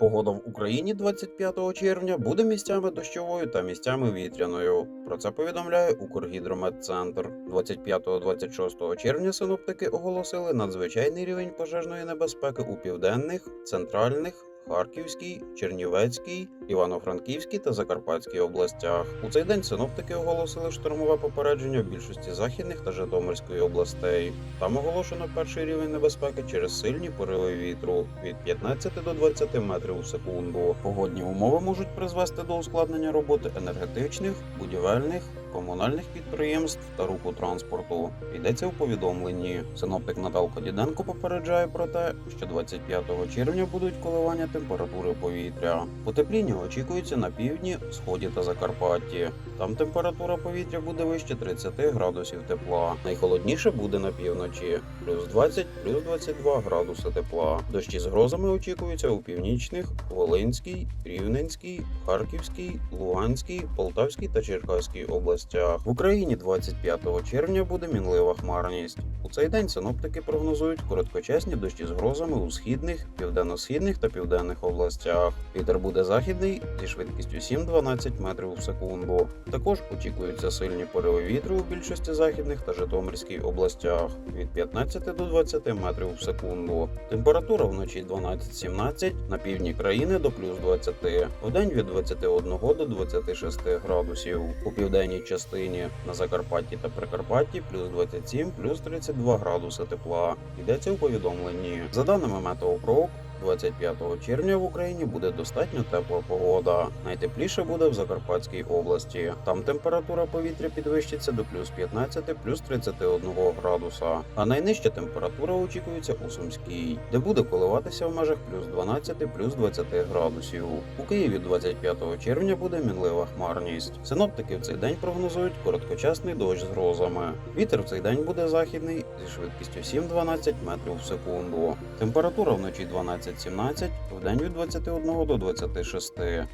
Погода в Україні 25 червня буде місцями дощовою та місцями вітряною. Про це повідомляє Укргідрометцентр. 25-26 червня синоптики оголосили надзвичайний рівень пожежної небезпеки у південних, центральних. Харківській, Чернівецькій, Івано-Франківській та Закарпатській областях. У цей день синоптики оголосили штормове попередження в більшості західних та Житомирської областей. Там оголошено перший рівень небезпеки через сильні пориви вітру від 15 до 20 метрів у секунду. Погодні умови можуть призвести до ускладнення роботи енергетичних, будівельних, комунальних підприємств та руху транспорту. Йдеться у повідомленні. Синоптик Наталка Діденко попереджає про те, що 25 червня будуть коливання температури повітря. Потепління очікується на півдні, сході та Закарпатті. Там температура повітря буде вище 30 градусів тепла. Найхолодніше буде на півночі плюс 20, плюс 22 градуси тепла. Дощі з грозами очікуються у північних, Волинській, Рівненській, Харківській, Луганській, Полтавській та Черкаській областях. В Україні 25 червня буде мінлива хмарність. У цей день синоптики прогнозують короткочасні дощі з грозами у східних, південно-східних та південних областях. Вітер буде західний зі швидкістю 7-12 метрів в секунду. Також очікуються сильні пориви вітру у більшості західних та Житомирській областях від 15 до 20 метрів в секунду. Температура вночі 12-17, на півдні країни до плюс 20, вдень від 21 до 26 градусів. У південній частині на Закарпатті та Прикарпатті плюс 27, плюс 32 градуси тепла. Йдеться у повідомленні. За даними Метеопрок, 25 червня в Україні буде достатньо тепла погода. Найтепліше буде в Закарпатській області. Там температура повітря підвищиться до плюс 15, плюс 31 градуса. А найнижча температура очікується у Сумській, де буде коливатися в межах плюс 12, плюс 20 градусів. У Києві 25 червня буде мінлива хмарність. Синоптики в цей день прогнозують короткочасний дощ з грозами. Вітер в цей день буде західний зі швидкістю 7-12 метрів в секунду. Температура вночі 12-17, вдень від 21 до 26.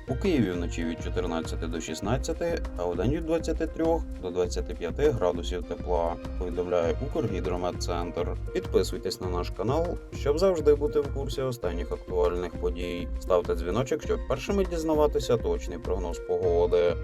У Києві вночі від 14 до 16, а вдень від 23 до 25 градусів тепла. Повідомляє Укргідрометцентр. Підписуйтесь на наш канал, щоб завжди бути в курсі останніх актуальних подій. Ставте дзвіночок, щоб першими дізнаватися точний прогноз погоди.